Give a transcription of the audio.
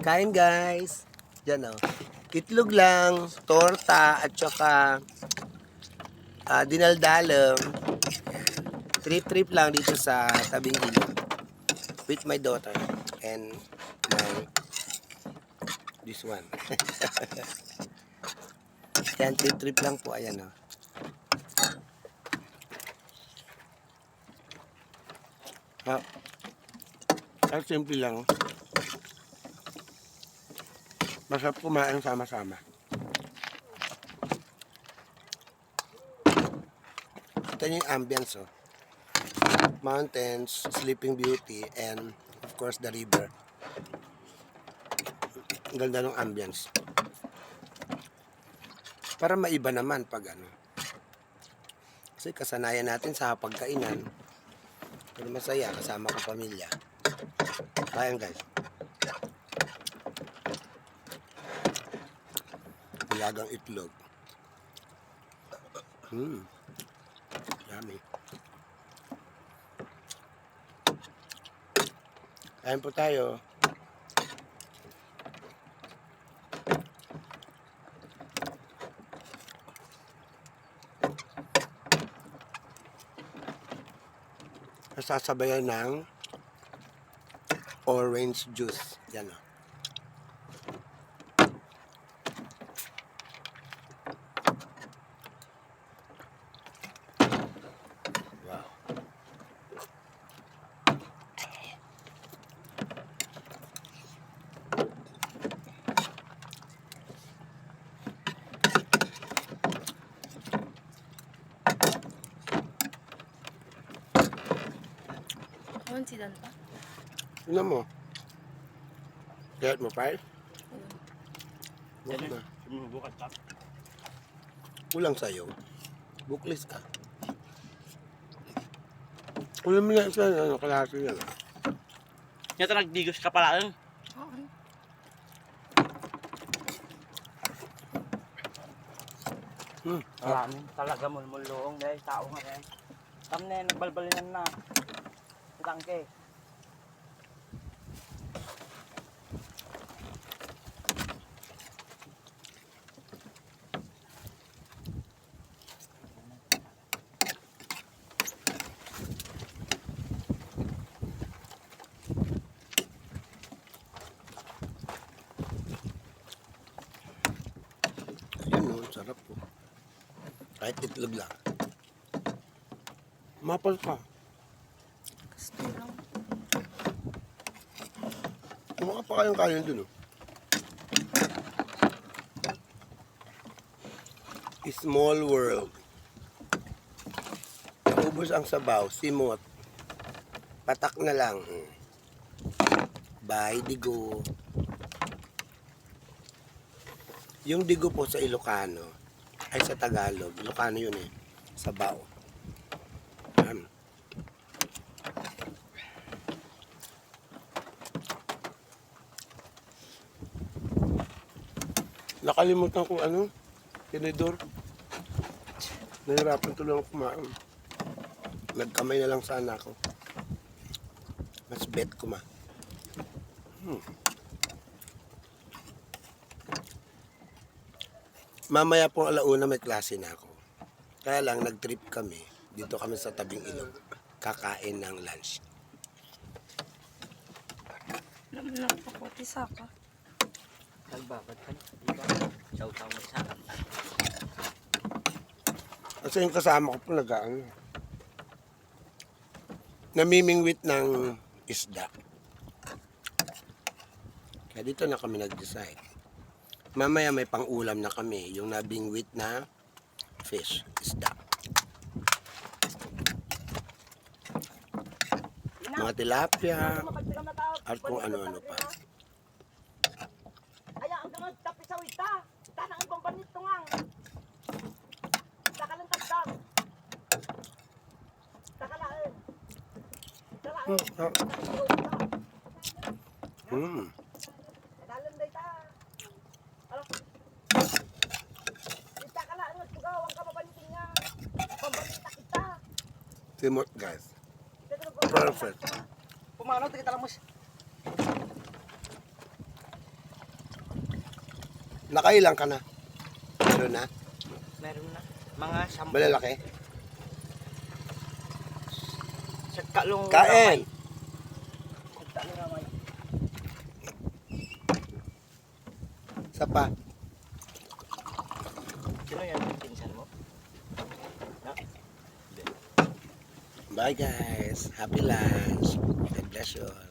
Kain guys. Yan o. Itlog lang, torta, at saka ah, dinaldalong. Trip-trip lang dito sa tabing ilog. With my daughter. And my this one. Yan, trip-trip lang po. Ayan o. Ha? Ang simple lang. Masarap kumain sama-sama. Ito yung ambience, oh. Mountains, Sleeping Beauty, and of course the river. Ang ganda ng ambience. Para maiba naman pag ano. Kasi kasanayan natin sa pagkainan. Pero masaya kasama ko pamilya. Ayan guys. Nilagang itlog. Hmm. Yummy. Kain po tayo. Nasasabayan ng orange juice. Yan o. Ano Dan pa? Tingnan mo. Kaya mo, pa? Huwag na. Bukas pa. Kulang sa'yo. Buklis ka. Kulang mo na isa, ano, kalahati na lang. Yan nagdigos ka pala lang. Oo. Hmm. Marami. Talaga mulmulong dahil tao nga eh. Tam na yan, nagbalbalinan na. Tangke. Ayun o, sarap po. Kahit itlog lang. Mapal ka. Gusto lang. Kumaka pa kayong kain dun o. Small world. Ubus ang sabaw, simot. Patak na lang. Bye, digo. Yung digo po sa Ilocano, ay sa Tagalog. Ilocano yun eh. Sabaw. Yan. Nakalimutan ko ano, tinidor. Nahirapan tuloy ako kumain. Nagkamay na lang sana ako. Mas bet ko ma. Hmm. Mamaya po alauna may klase na ako. Kaya lang nag-trip kami. Dito kami sa tabing ilog. Kakain ng lunch. Alam na ako po, tisaka. Nagbabad ka na. Di ba? Chow-chow mo sa akin. Kasi yung kasama ko po nag-ano. Namimingwit ng isda. Kaya dito na kami nag-decide. Mamaya may pang-ulam na kami. Yung nabingwit na fish, isda. Mga tilapia at kung ano-ano pa. Aya ang gamot tapi sa wita. Tanang ang bambanit tungang. Takalan tagdag. Takalain. Takalain. Hmm, ah, Hmm. Dalan day ta. Alo. Itakalaan mo tugaw ang kababanitin nga. Kita. Timot guys. Na Perfect. ta. Pumano, tigit alam mo siya. Nakailang ka na? Meron na? Meron na. Mga sampu. Malalaki? Sa kalong Kain! Ramay. Isa pa. Sino yan? Pinsan mo? Bye guys. Happy lunch. God bless you all.